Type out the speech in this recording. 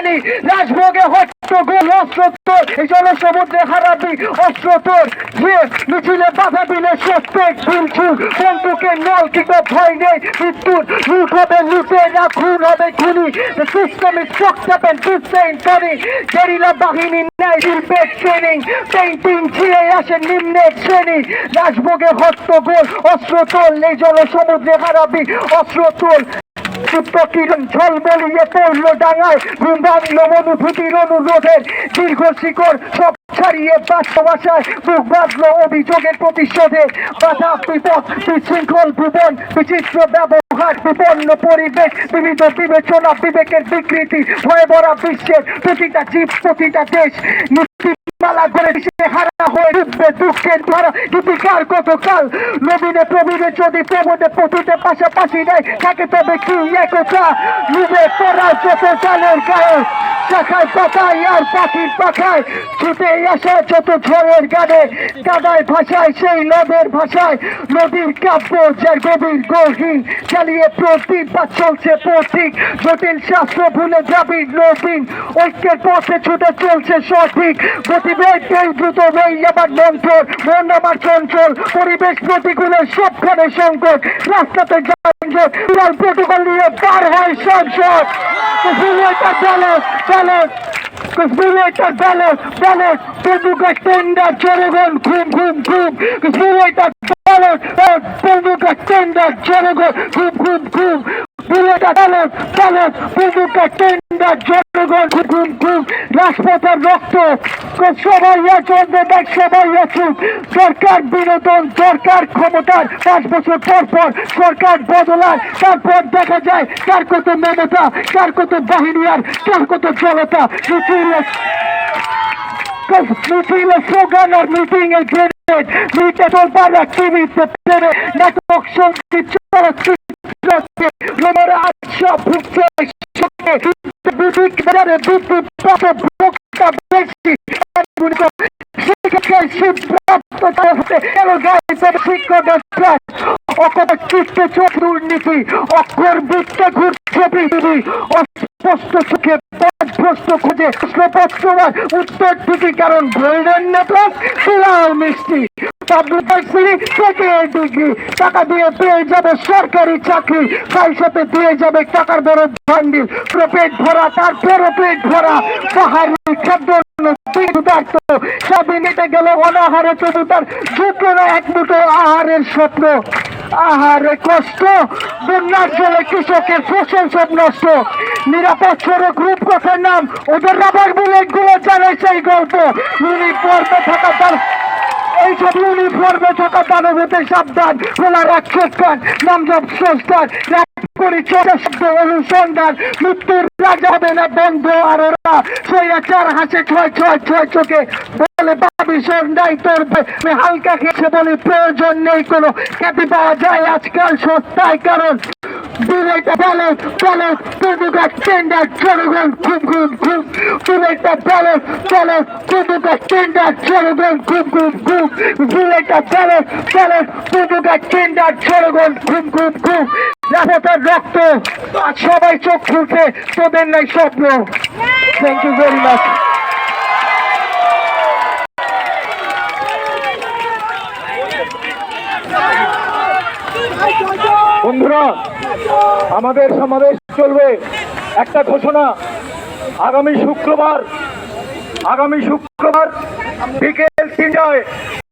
শ্রেণি রাজভোগে হট্টগোল অস্ত্র তোর, এই জল সমুদ্রে হারাবি অস্ত্র তোর। যে মিছিলে বাধা দিলে সত্যেক বিলছুল বন্ধুকে নল কিংবা ভয় নেই? মৃত্যুর লুট হবে লুটে, না খুন হবে খুনি। And this ain't funny guerrilla বাহিনী নেয় শিল্পের ট্রেনিং পেন্টিং ছিঁড়ে আসে নিম্নের শ্রেণি। রাজভোগে হট্টগোল অস্ত্র তোল, এই জল সমুদ্রে হারাবি অস্ত্র তোল। সুপ্ত কিরণ ঝল বলিয়ে পড়ল ডাঙায়। অনুরোধের দীর্ঘ সব ছাড়িয়ে মুখ বাঁধলো অভিযোগের প্রতিশোধে। বাধা, বিপদ, বিশৃঙ্খল, ভুবন, বিচিত্র ব্যবহার, বিপন্ন পরিবেশ, বিবিধ বিবেচনা, বিবেকের বিকৃতি, ভয়ে ভরা বিশ্বের প্রতিটা জীব, প্রতিটা দেশ নীতিমালা করে হারা হয়ে ডুববে দুঃখের ধারা দীপিকার গতকাল? নবীনে প্রবীণে যদি প্রবণে পথুতে পাশাপাশি নেয় থাকে তবে কি একতা? ডুবে পড়া যত চালের গায়ে পাতায় আর পাখির পাখায় ছুটে আসে যত ঝড়ের গানে। কাদায় ভাষায় সেই নদের ভাষায় নদীর কাব্য যার গভীর গহীন চালিয়ে প্রতিবাদ চলছে পথিক জটিল শাস্ত্র ভুলে দ্রাবিড় নবীন। ঐক্যের পথে ছুটে চলছে সঠিক। গতিবেগ এই দ্রুত নেই আবার মন্থর। মন আমার চঞ্চল। পরিবেশ প্রতিকূলে সবখানে সংকট। রাস্তাতে যানজট বিরাল প্রোটোকল নিয়ে পার হয় সংসদ। কুসুমেটা ব্যালেন্স ব্যালেন্স কুসুমেটা ব্যালেন্স ব্যালেন্স বন্ধুকে টেন্ডার জনগণ ঘুম ঘুম ঘুম। কুসুমেটা ব্যালেন্স বন্ধুকে টেন্ডার জনগণ ঘুম ঘুম ঘুম। বুলেটা ব্যালেন্স ব্যালেন্স বন্ধুকে টেন্ডার জনগণ ঘুম ঘুম, রাজপথের রক্ত। সবাই চলবে দেখ সবাই আছুক সরকার বিনোদন, সরকার ক্ষমতার পাঁচ বছর পর পর সরকার বদলায়। তারপর দেখা যায়, কার কত মমতা, কার কত বাহিনী আর কার কত জনতা? মিছিল স্লোগান আর মিটিং এ গ্রেনেড মিটে চলবার টিভিতে নাটক সংগীত চলচ্চিত্র আচ্ছা ভুগছে। বাজারে বিদ্যুৎ বেশি। শিক্ষার সিদ্ধান্ত হতে গেল গাইতে শিক্ষকের অকট চিত্তে চোখ দুর্নীতি, অক্ষর বৃত্তে ঘুরছে পৃথিবী অস্পষ্ট চোখে পথভ্রষ্ট খুঁজে প্রশ্নপত্র উত্তর ঠিকই কারণ গোল্ডেন নেকলেস শিলাও মিষ্টি। পাবলিক ভার্সিটি থেকে ডিগ্রি টাকা দিয়ে পেয়ে যাবে সরকারি চাকরি সাথে দিয়ে যাবে টাকার বড় ভান্ডিল পুরো পেট ভরা, তার পেট ভরা, পাহাড়ি খাদ্য কৃষকের নিরাপদ নাম, ওদেরগুলো গল্প। উনি থাকা তার সব ইউনিফর্মে থাকা সাবধান, খোলা রাক্ষস অনুসন্ধান, মৃত্যুর না বন্ধ আর ওরা চার হাসে ছয় ছয় ছয় চোখে, বলে সন্ধ্যায় তোর হালকা খেয়েছে বলে প্রয়োজন নেই কোনো। খ্যাতি পাওয়া যায় আজকাল সস্তায় কারণ বিলেটা ব্যালেন্স ব্যালেন্স তবুকা টেন্ডার জনগণ, ঘুম ঘুম ঘুম। বিলেটা ব্যালেন্স ব্যালেন্স তবুকা টেন্ডার জনগণ, ঘুম ঘুম ঘুম। বিলেটা ব্যালেন্স ব্যালেন্স তবুকা টেন্ডার জনগণ, ঘুম ঘুম ঘুম। রাফতার রক্ত, সবাই চোখ খুলছে, তোদের নাই স্বপ্ন। থ্যাংক ইউ ভেরি মাচ বন্ধুরা আমাদের সমাবেশ চলবে। একটা ঘোষণা আগামী শুক্রবার আগামী শুক্রবার বিকেল তিনটায়